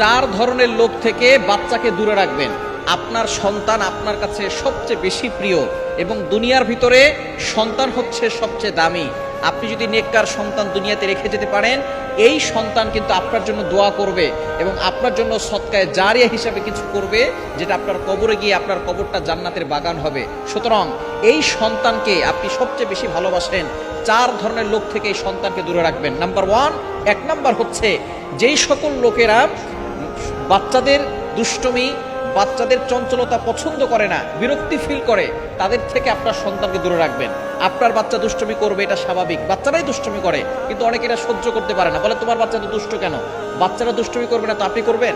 চার ধরনের লোক থেকে বাচ্চাকে দূরে রাখবেন। আপনার সন্তান আপনার কাছে সবচেয়ে বেশি প্রিয় এবং দুনিয়ার ভিতরে সন্তান হচ্ছে সবচেয়ে দামি। আপনি যদি নেককার সন্তান দুনিয়াতে রেখে যেতে পারেন, এই সন্তান কিন্তু আপনার জন্য দোয়া করবে এবং আপনার জন্য সৎকায় জারিয়া হিসাবে কিছু করবে, যেটা আপনার কবরে গিয়ে আপনার কবরটা জান্নাতের বাগান হবে। সুতরাং এই সন্তানকে আপনি সবচেয়ে বেশি ভালোবাসেন। চার ধরনের লোক থেকে এই সন্তানকে দূরে রাখবেন। নাম্বার ওয়ান, এক নাম্বার হচ্ছে যেই সকল লোকেরা বাচ্চাদের দুষ্টমি, বাচ্চাদের চঞ্চলতা পছন্দ করে না, বিরক্তি ফিল করে, তাদের থেকে আপনার সন্তানকে দূরে রাখবেন। আপনার বাচ্চা দুষ্টমি করবে, এটা স্বাভাবিক। বাচ্চারাই দুষ্টমি করে, কিন্তু অনেকে এটা সহ্য করতে পারে না। বলে, তোমার বাচ্চা তো দুষ্ট কেন? বাচ্চারা দুষ্টমি করবে না তো আপনি করবেন?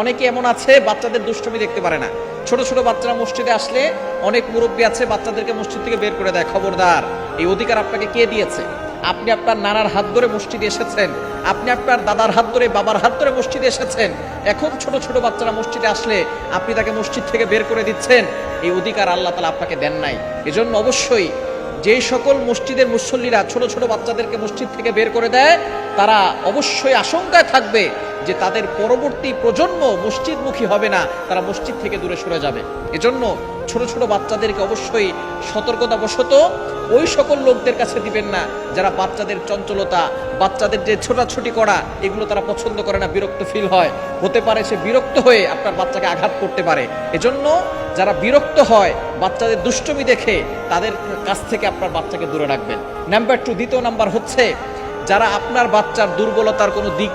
অনেকে এমন আছে, বাচ্চাদের দুষ্টমি দেখতে পারে না। ছোট ছোট বাচ্চারা মসজিদে আসলে অনেক মুরব্বী আছে, বাচ্চাদেরকে মসজিদ থেকে বের করে দেয়। খবরদার, এই অধিকার আপনাকে কে দিয়েছে? আপনি আপনার নানার হাত ধরে মসজিদে এসেছেন, আপনি আপনার দাদার হাত ধরে, বাবার হাত ধরে মসজিদে এসেছেন। এখন ছোট ছোট বাচ্চারা মসজিদে আসলে আপনি তাকে মসজিদ থেকে বের করে দিচ্ছেন, এই অধিকার আল্লাহ তালা আপনাকে দেন নাই। এজন্য অবশ্যই যে সকল মসজিদের মুসল্লিরা ছোট ছোট বাচ্চাদেরকে মসজিদ থেকে বের করে দেয় তারা অবশ্যই আশঙ্কায় থাকবে যে তাদের পরবর্তী প্রজন্ম মসজিদমুখী হবে না, তারা মসজিদ থেকে দূরে সরে যাবে। এজন্য ছোট ছোট বাচ্চাদেরকে অবশ্যই সতর্কতা বশত ওই সকল লোকদের কাছে দিবেন না যারা বাচ্চাদের চঞ্চলতা, বাচ্চাদের যে ছোটাছুটি করা, এগুলো তারা পছন্দ করে না, বিরক্ত ফিল হয়। হতে পারে সে বিরক্ত হয়ে আপনার বাচ্চাকে আঘাত করতে পারে। এজন্য যারা বিরক্ত হয়, বাচ্চাদের দুষ্টমি দেখে তাদের কাছ থেকে আপনার বাচ্চাকে দূরে রাখবেন। নাম্বার টু দ্বিতীয় নাম্বার হচ্ছে যারা আপনার বাচ্চার দুর্বলতার কোনো দিক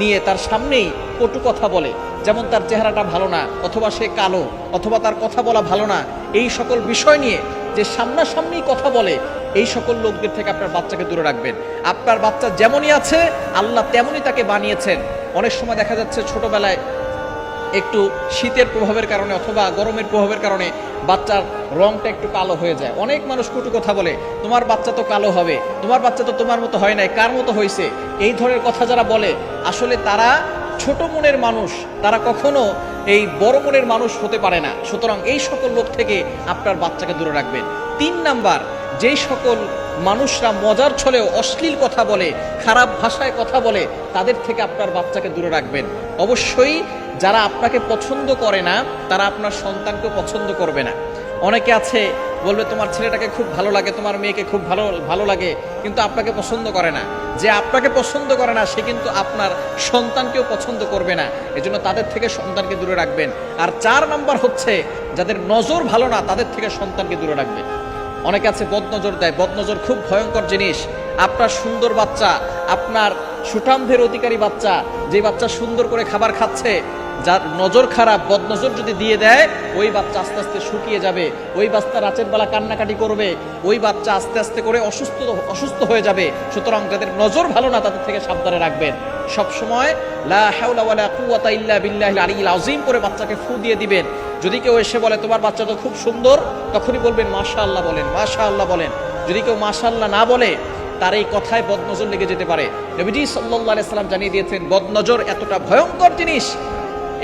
নিয়ে তার সামনেই কটু কথা বলে, যেমন তার চেহারাটা ভালো না, অথবা সে কালো, অথবা তার কথা বলা ভালো না, এই সকল বিষয় নিয়ে যে সামনাসামনি কথা বলে, এই সকল লোকদের থেকে আপনার বাচ্চাকে দূরে রাখবেন। আপনার বাচ্চা যেমনই আছে, আল্লাহ তেমনই তাকে বানিয়েছেন। অনেক সময় দেখা যাচ্ছে ছোটবেলায় একটু শীতের প্রভাবের কারণে অথবা গরমের প্রভাবের কারণে বাচ্চার রংটা একটু কালো হয়ে যায়। অনেক মানুষ কটু কথা বলে, তোমার বাচ্চা তো কালো হবে, তোমার বাচ্চা তো তোমার মতো হয় নাই, কার মতো হয়েছে এই ধরনের কথা যারা বলে, আসলে তারা ছোট মনের মানুষ, তারা কখনো এই বড় মনের মানুষ হতে পারে না। সুতরাং এই সকল লোক থেকে আপনার বাচ্চাকে দূরে রাখবেন। তিন নাম্বার, যেই সকল মানুষরা মজার ছলেও অশ্লীল কথা বলে, খারাপ ভাষায় কথা বলে, তাদের থেকে আপনার বাচ্চাকে দূরে রাখবেন। অবশ্যই যারা আপনাকে পছন্দ করে না, তারা আপনার সন্তানকেও পছন্দ করবে না। অনেকে আছে, বলবে তোমার ছেলেটাকে খুব ভালো লাগে, তোমার মেয়েকে খুব ভালো ভালো লাগে, কিন্তু আপনাকে পছন্দ করে না। যে আপনাকে পছন্দ করে না, সে কিন্তু আপনার সন্তানকেও পছন্দ করবে না। এজন্য তাদের থেকে সন্তানকে দূরে রাখবেন। আর চার নাম্বার হচ্ছে, যাদের নজর ভালো না, তাদের থেকে সন্তানকে দূরে রাখবেন। অনেকে আছে বদনজর দেয়। বদনজর খুব ভয়ঙ্কর জিনিস। আপনার সুন্দর বাচ্চা, আপনার সুঠামদের অধিকারী বাচ্চা, যে বাচ্চা সুন্দর করে খাবার খাচ্ছে, যার নজর খারাপ, বদনজর যদি দিয়ে দেয়, ওই বাচ্চা আস্তে আস্তে শুকিয়ে যাবে। ওই বাচ্চা রাতের বেলা কান্নাকাটি করবে। ওই বাচ্চা আস্তে আস্তে করে অসুস্থ অসুস্থ হয়ে যাবে। সুতরাং যাদের নজর ভালো না, তাদের থেকে সাবধানে রাখবেন। সবসময় লা হাওলা ওয়ালা কুওয়াতা ইল্লা বিল্লাহিল আলিয়্যিল আযীম করে বাচ্চাকে ফু দিয়ে দিবেন। যদি কেউ এসে বলে, তোমার বাচ্চা তো খুব সুন্দর, তখনই বলবেন, মাশাআল্লাহ বলেন মাশাআল্লাহ বলেন। যদি কেউ মাশাআল্লাহ না বলে, তার এই কথায় বদনজর লেগে যেতে পারে। নবীজি সাল্লাহ সাল্লাম জানিয়ে দিয়েছেন, বদনজর এতটা ভয়ঙ্কর জিনিস।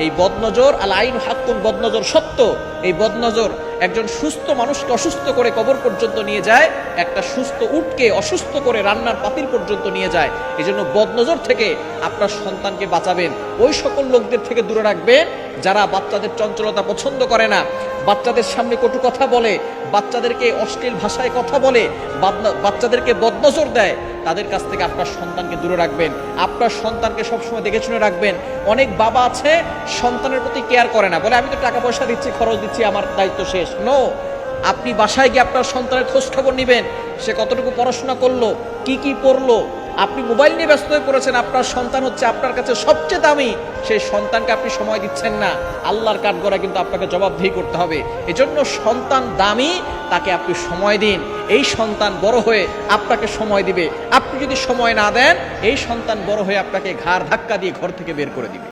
এই বদনজর আল আইন হাক্কুন বদনজর সত্য। এই বদনজর একজন সুস্থ মানুষকে অসুস্থ করে কবর পর্যন্ত নিয়ে যায়, একটা সুস্থ উটকে অসুস্থ করে রান্নার পাতিল পর্যন্ত নিয়ে যায়। এই জন্য বদনজর থেকে আপনার সন্তানকে বাঁচাবেন। ওই সকল লোকদের থেকে দূরে রাখবেন, যারা বাচ্চাদের চঞ্চলতা পছন্দ করে না। বাচ্চাদের সামনে কটু কথা বলে, বাচ্চাদেরকে অশ্লীল ভাষায় কথা বলে বাচ্চাদেরকে বদনজর দেয়, তাদের কাছ থেকে আপনার সন্তানকে দূরে রাখবেন। আপনার সন্তানকে সবসময় দেখে শুনে রাখবেন। অনেক বাবা আছে, সন্তানের প্রতি কেয়ার করে না। বলে, আমি তো টাকা পয়সা দিচ্ছি, খরচ দিচ্ছি। আমার দায়িত্ব শেষ। নো আপনি বাসায় গিয়ে আপনার সন্তানের খোঁজ খবর নেবেন। সে কতটুকু পড়াশোনা করল, কি কি পড়ল, আপনি মোবাইল নিয়ে ব্যস্ত হয়ে পড়েছেন, আপনার সন্তান হচ্ছে আপনার কাছে সবচেয়ে দামি। সেই সন্তানকে আপনি সময় দিচ্ছেন না। আল্লাহর কাঠগড়া কিন্তু আপনাকে জবাবদিহি করতে হবে। এজন্য সন্তান দামি, তাকে আপনি সময় দিন। এই সন্তান বড় হয়ে আপনাকে সময় দিবে। আপনি যদি সময় না দেন, এই সন্তান বড় হয়ে আপনাকে ঘাড় ধাক্কা দিয়ে ঘর থেকে বের করে দিবে।